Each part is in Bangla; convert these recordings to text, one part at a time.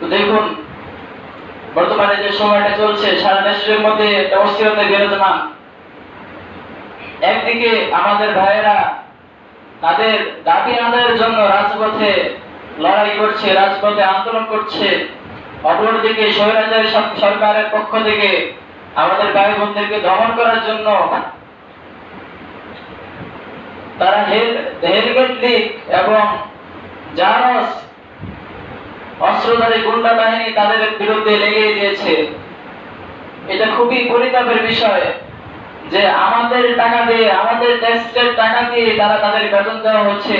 তো দেখুন, বর্তমানে যে সময়টা চলছে, সারা দেশের মধ্যে একদিকে আমাদের ভাইয়েরা তাদের দাবি আদায়ের জন্য রাজপথে লড়াই করছে, রাজপথে আন্দোলন করছে। অপরদিকে সরকারের পক্ষ থেকে আমাদের ভাই বোনদেরকে দমন করার জন্য তারা হেল- হেলমেট লিগ এবং জারস অস্ত্রধারী গুন্ডা বাহিনী তাদের বিরুদ্ধে লেগে দিয়েছে এটা খুবই পরিতাপের বিষয় যে আমাদের টাকা দিয়ে, আমাদের ট্যাক্সের টাকা দিয়ে তারা তাদের বেতন দেওয়া হচ্ছে।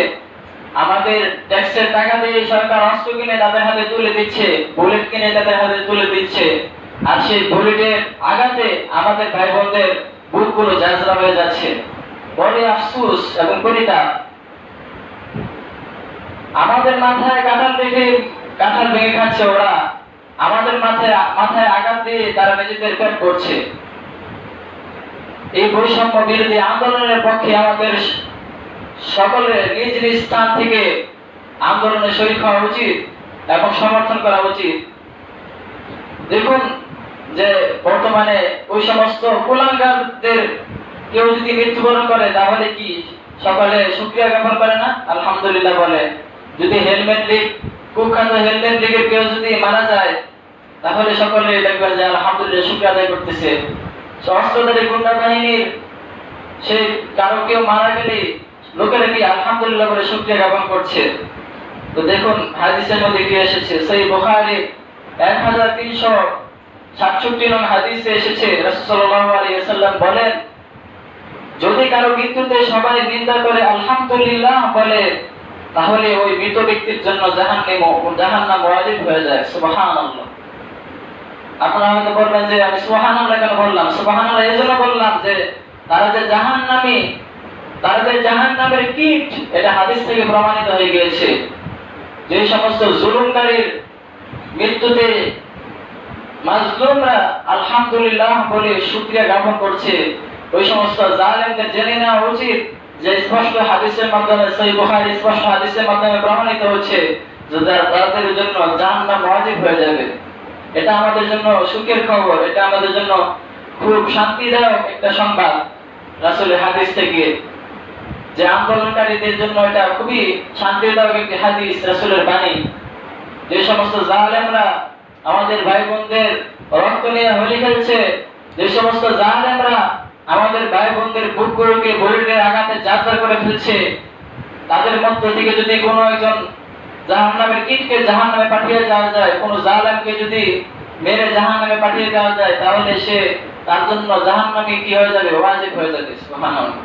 আমাদের ট্যাক্সের টাকা দিয়ে সরকার অস্ত্র কিনে তাদের হাতে তুলে দিচ্ছে, বুলেট কিনে তাদের হাতে তুলে দিচ্ছে। আর সেই বুলেটের আঘাতে আমাদের ভাই বোনদের বুকগুলো জাজরা হয়ে যাচ্ছে। বড় আফসুস এবং পরিতাপ। আমাদের মাথায় কাঁঠাল রেখে কাঁঠাল ভেঙে খাচ্ছে ওরা। আমাদের মাথায় মাথায় আঘাত দিয়ে তারা নিজেদের পেট করছে। এই বৈষম্য বিরোধী আন্দোলনের পক্ষে আমাদের সকলের নিজ নিজ স্থান থেকে আন্দোলনে শরীর হওয়া উচিত এবং সমর্থন করা উচিত। দেখুন যে বর্তমানে ওই সমস্ত কুলাঙ্গারদের কেউ যদি মৃত্যুবরণ করে, তাহলে কি সকালে শুক্রিয়া জ্ঞাপন করে না? আলহামদুলিল্লাহ বলে। যদি হেলমেট লিগ কেউ যদি মারা যায়, তাহলে সকলে দেখবেন যে আলহামদুলিল্লাহ শুক্রিয়া আদায় করতেছে। গুন্ডা বাহিনীর কারও কেউ মারা গেলে লোকেরা কি আলহামদুলিল্লাহ বলে শুক্রিয়া জ্ঞাপন করছে? তো দেখুন, হাদিসের মধ্যে কি এসেছে? সেই এক হাজার তিনশো সাতষট্টি নং হাদিসে এসেছে আলাইহি ওয়াসাল্লাম বলেন, যদি কারও মৃত্যুতে সবাই নিন্দা করে, আলহামদুলিল্লাহ বলে তাহলে ওই মৃত ব্যক্তির জন্য জাহান্নাম জাহান্নাম ওয়াজিব হয়ে যায়। সুবহানাল্লাহ। আপনারা হয়তো বলবেন যে, আমি সুবহানাল্লাহ কেন বললাম? সুবহানাল্লাহ এই জন্য বললাম যে, তারা যে জাহান্নামী, তারা যে জাহান্নামের কীট, এটা হাদিস থেকে প্রমাণিত হয়ে গিয়েছে। যে সমস্ত জুলুমকারীর মৃত্যুতে মাজলুমরা আলহামদুলিল্লাহ বলে শুকরিয়া জ্ঞাপন করছে, ওই সমস্ত জালেমদের জেনে নেওয়া উচিত। যে স্পষ্ট হাদিসের মাধ্যমে বুখারী স্পষ্ট হাদিসের মাধ্যমে প্রমাণিত হচ্ছে তাদের জন্য হয়ে যাবে। এটা আমাদের জন্য সুখের খবর, এটা আমাদের জন্য খুব শান্তিদায়ক একটা সংবাদ হাদিস থেকে। যে আন্দোলনকারীদের জন্য এটা খুবই শান্তিদায়ক একটি হাদিস রাসূলের বাণী। যে সমস্ত জালেমরা আমাদের ভাই বোনদের রক্ত নিয়ে হোলি খেলছে, যে সমস্ত জালেমরা আমাদের ভাই বোনদের বুকগুলোকে বলিদের আঘাতে যাত্রা করে ফেলছে। তাদের মধ্য থেকে যদি কোনো একজন জাহান্নামের কীটকে জাহান্নামে পাঠিয়ে দেওয়া যায়, কোনো জালেমকে যদি মেরে জাহান্নামে পাঠিয়ে দেওয়া যায়, তাহলে সে তার জন্য জাহান্নামে কি হয়ে যাবে? ওয়াজিব হয়ে যাবে, সুবহানাল্লাহ।